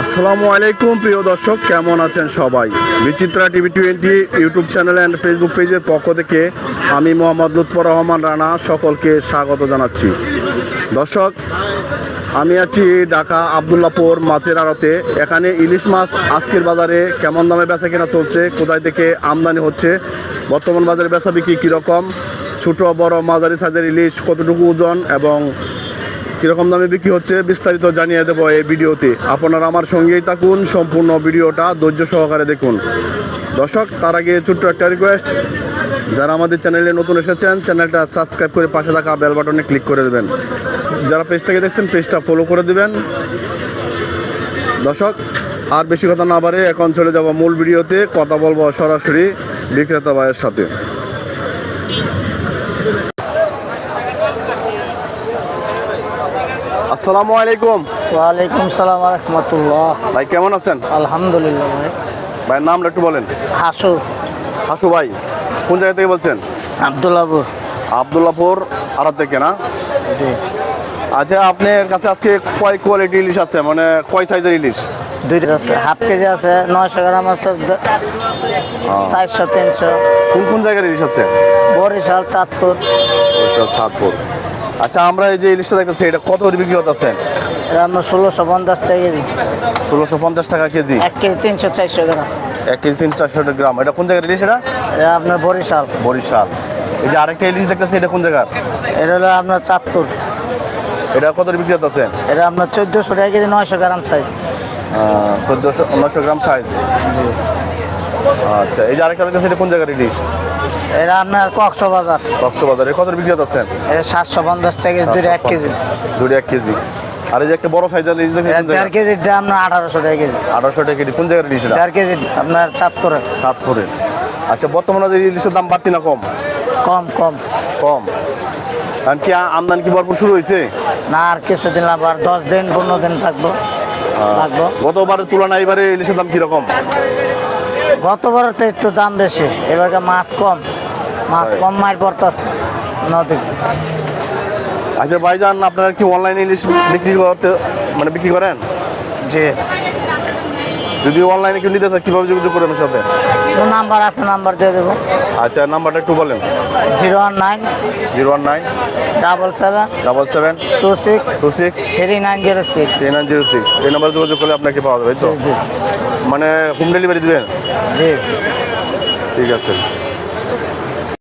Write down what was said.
আসসালামু আলাইকুম, প্রিয় দর্শক, কেমন আছেন সবাই? Bichitra TV twenty YouTube channel and Facebook পেজের পক্ষ থেকে আমি মোহাম্মদ লুৎফর রহমান রানা সকলকে স্বাগত জানাচ্ছি। দর্শক, আমি আছি ঢাকা আবদুল্লাপুর মাছের আড়তে। এখানে ইলিশ মাছ আজকের বাজারে কেমন দামে বেচা কেনা চলছে, কোথায় থেকে আমদানি হচ্ছে, বর্তমান বাজারে বেচা বিক্রি কীরকম, ছোট বড় মাঝারি সাইজের ইলিশ কতটুকু ওজন এবং কীরকম দামে বিক্রি হচ্ছে বিস্তারিত জানিয়ে দেবো এই ভিডিওতে। আপনারা আমার সঙ্গেই থাকুন, সম্পূর্ণ ভিডিওটা ধৈর্য সহকারে দেখুন। দর্শক, তার আগে ছোট্ট একটা রিকোয়েস্ট যারা আমাদের চ্যানেলে নতুন এসেছেন, চ্যানেলটা সাবস্ক্রাইব করে পাশে থাকা বেল বাটনে ক্লিক করে দেবেন। যারা পেজ থেকে দেখছেন পেজটা ফলো করে দেবেন। দর্শক, আর বেশি কথা না বাড়ে এখন চলে যাব মূল ভিডিওতে। কথা বলব সরাসরি বিক্রেতা ভাইয়ের সাথে। আসসালামু আলাইকুম। ওয়ালাইকুম সালাম রহমতুল্লাহ। ভাই কেমন আছেন? আলহামদুলিল্লাহ ভাই। ভাইয়ের নামটা একটু বলেন। হাসু। হাসু ভাই কোন জায়গা থেকে বলছেন? আবদুল্লাপুর। আবদুল্লাপুর আড়াত থেকে না? জি। আচ্ছা আপনার কাছে আজকে কয় কোয়ালিটি ইলিশ আছে? মানে কয় সাইজের ইলিশ? দুইটা আছে হাফ কেজি আছে নয়শো গ্রাম আছে চারশো তিনশো। কোন কোন জায়গার ইলিশ আছে? বরিশাল চাঁদপুর। বরিশাল, সাতপুর আচ্ছা আমরা এই যে ইলিশটা দেখতেছি এটা কত করে বিক্রি হতেছে এটা আমরা ষোলোশো পঞ্চাশ টাকা কেজি। ষোলোশো পঞ্চাশ টাকা কেজি। এক কেজি তিনশো চারশো গ্রাম। এক কেজি তিনশো চারশো গ্রাম। এটা কোন জায়গার ইলিশ এটা? এটা আপনার বরিশাল। বরিশাল। এই যে আরেকটা ইলিশ দেখতেছি এটা কোন জায়গার? এটা হলো আপনার চাঁদপুর। এটা কত করে বিক্রি হতেছে এটা আপনার চোদ্দোশো টাকা কেজি নয়শো গ্রাম সাইজ চোদ্দোশো নশো গ্রাম সাইজ আচ্ছা এই যে আরেকটা দেখতেছি এটা কোন জায়গার ইলিশ? এটা আপনার কক্সবাজার। কক্সবাজারে কত করে বিক্রি হতেছে এটা সাতশো পঞ্চাশ টাকা কেজি এক কেজি। দুটো এক কেজি। আর এই যে একটা বড় সাইজের ইলিশ দেখেন দেড় কেজিটা আপনার আঠারোশো টাকা কেজি। আঠারোশো টাকা কেজি। কোন জায়গার ইলিশ দেড় কেজি আপনার চাঁদপুরের। চাঁদপুরে। আচ্ছা বর্তমানে যে ইলিশের দাম বাড়তি না কম? কম কম। কম। কারণ কি আমদানি কি ভরপুর শুরু হয়েছে? না আর কিছুদিন আবার দশ দিন পনেরো দিন থাকব। লাগবো গতবারের তুলনায় এবারে ইলিশের দাম কীরকম? গতবারের তো একটু দাম বেশি এবার মাছ কম। মাছ কম মাছ পড়তেছে নদী আচ্ছা ভাইজান আপনারা কি অনলাইনে ইলিশ বিক্রি করতে মানে বিক্রি করেন? জি। যদি অনলাইনে কেউ নিতে চায় কীভাবে যোগাযোগ করবেন সাথে? নাম্বার আছে নাম্বার দিয়ে দেবো। আচ্ছা নাম্বারটা একটু বলেন। Zero one nine zero one nine double seven double seven two six two six three nine zero six. Three nine zero six. এই নাম্বারে যোগাযোগ করলে আপনাকে পাওয়া যাবে তো? জি মানে হোম ডেলিভারি দেবেন? জি। ঠিক আছে।